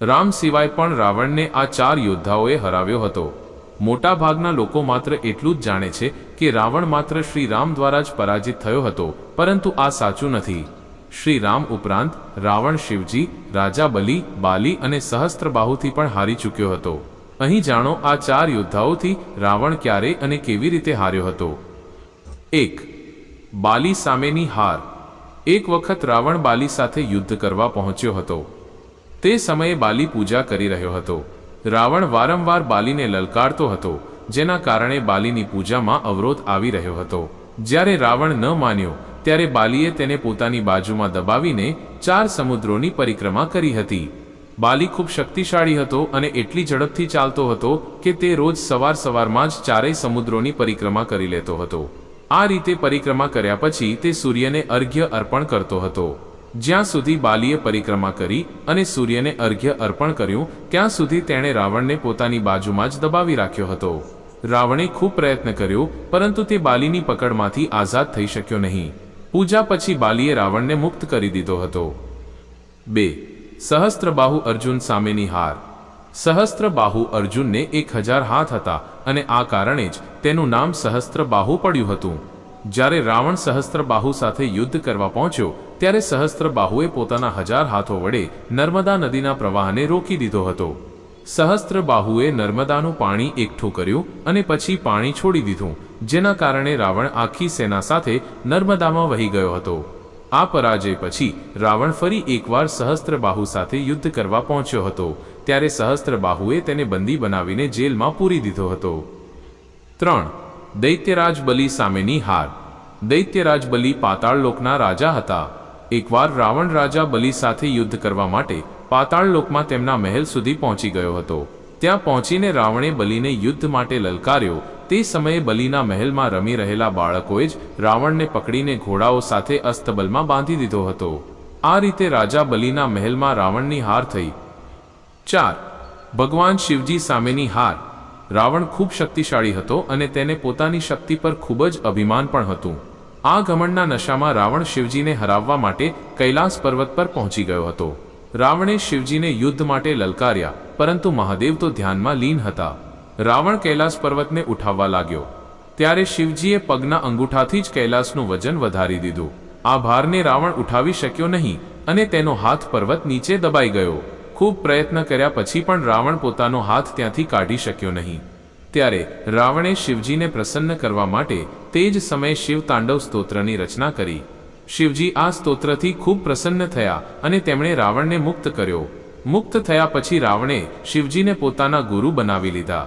રામ સિવાય પણ રાવણને આ ચાર યોદ્ધાઓએ હરાવ્યો હતો. મોટા ભાગના લોકો માત્ર એટલું જ જાણે છે કે રાવણ માત્ર શ્રી રામ દ્વારા જ પરાજિત થયો હતો, પરંતુ આ સાચું નથી. શ્રી રામ ઉપરાંત રાવણ શિવજી, રાજા બલિ, બાલી અને સહસ્ત્રબાહુથી પણ હારી ચૂક્યો હતો. અહીં જાણો આ ચાર યોદ્ધાઓથી રાવણ ક્યારે અને કેવી રીતે હાર્યો હતો. એક, બાલી સામેની હાર. એક વખત રાવણ બાલી સાથે યુદ્ધ કરવા પહોંચ્યો હતો. તે સમયે બાલી પૂજા કરી રહ્યો હતો. રાવણ વારંવાર બાલીને લલકારતો હતો, જેના કારણે બાલીની પૂજામાં અવરોધ આવી રહ્યો હતો. જ્યારે રાવણ ન માન્યો, ત્યારે બાલીએ તેને પોતાની બાજુમાં દબાવીને ચાર સમુદ્રોની પરિક્રમા કરી હતી. બાલી ખૂબ શક્તિશાળી હતો અને એટલી ઝડપથી ચાલતો હતો કે તે રોજ સવાર સવારમાં જ ચારેય સમુદ્રોની પરિક્રમા કરી લેતો હતો. આ રીતે પરિક્રમા કર્યા પછી તે સૂર્યને અર્ઘ્ય અર્પણ કરતો હતો. જ્યાં સુધી બાલીએ પરિક્રમા કરી અને સૂર્યને અર્ઘ્ય અર્પણ કર્યું, ત્યાં સુધી તેણે રાવણને પોતાની બાજુમાં જ દબાવી રાખ્યો હતો. રાવણે ખૂબ પ્રયત્ન કર્યો, પરંતુ તે બાલીની પકડમાંથી આઝાદ થઈ શક્યો નહીં. પૂજા પછી બાલીએ રાવણને મુક્ત કરી દીધો હતો. બે. સહસ્ત્રબાહુ અર્જુન સામેની હાર. સહસ્ત્રબાહુ અર્જુનને એક હજાર હાથ હતા અને આ કારણે જ તેનું નામ સહસ્ત્રબાહુ પડ્યું હતું. જ્યારે રાવણ સહસ્ત્રબાહુ સાથે યુદ્ધ કરવા પહોંચ્યો, ત્યારે સહસ્ત્રબાહુએ પોતાના હજાર હાથો વડે નર્મદા નદીના પ્રવાહને રોકી દીધો હતો. સહસ્ત્રબાહુએ નર્મદાનું પાણી એકઠું કર્યું અને પછી પાણી છોડી દીધું, જેના કારણે રાવણ આખી સેના સાથે નર્મદામાં વહી ગયો હતો. આ પરાજય પછી રાવણ ફરી એકવાર સહસ્ત્રબાહુ સાથે યુદ્ધ કરવા પહોંચ્યો હતો, ત્યારે સહસ્ત્રબાહુએ તેને બંદી બનાવીને જેલમાં પૂરી દીધો હતો. ત્રણ દૈત્યરાજ બલિ સામેની હાર. દૈત્યરાજ બલિ પાતાળલોકના રાજા હતા. એકવાર રાવણ રાજા બલિ સાથે યુદ્ધ કરવા માટે પાતાળલોકમાં તેમના મહેલ સુધી પહોંચી ગયો હતો. ત્યાં પહોંચીને રાવણે બલિને યુદ્ધ માટે લલકાર્યો. તે સમયે બલિના મહેલમાં રમી રહેલા બાળકોએ જ રાવણને પકડીને ઘોડાઓ સાથે અસ્તબલમાં બાંધી દીધો હતો. આ રીતે રાજા બલિના મહેલમાં રાવણની હાર થઈ. ચાર. ભગવાન શિવજી સામેની હાર. રાવણ ખૂબ શક્તિશાળી હતો અને તેને પોતાની શક્તિ પર ખૂબ જ અભિમાન પણ હતું. આ ઘમંડના નશામાં રાવણ શિવજીને હરાવવા માટે કૈલાસ પર્વત પર પહોંચી ગયો હતો. રાવણે શિવજીને યુદ્ધ માટે લલકાર્યા, પરંતુ મહાદેવ તો ધ્યાનમાં લીન હતા. રાવણ કૈલાસ પર્વતને ઉઠાવવા લાગ્યો. ત્યારે શિવજીએ પગના અંગૂઠાથી જ કૈલાસનું વજન વધારી દીધું. આ ભારને રાવણ ઉઠાવી શક્યો નહીં અને તેનો હાથ પર્વત નીચે દબાઈ ગયો. ખૂબ પ્રયત્ન કર્યા પછી પણ રાવણ પોતાનો હાથ ત્યાંથી કાઢી શક્યો નહીં. ત્યારે રાવણે શિવજીને પ્રસન્ન કરવા માટે તે જ સમયે શિવ તાંડવ સ્તોત્રની રચના કરી. શિવજી આ સ્તોત્રથી ખૂબ પ્રસન્ન થયા અને તેમણે રાવણને મુક્ત કર્યો. મુક્ત થયા પછી રાવણે શિવજીને પોતાના ગુરુ બનાવી લીધા.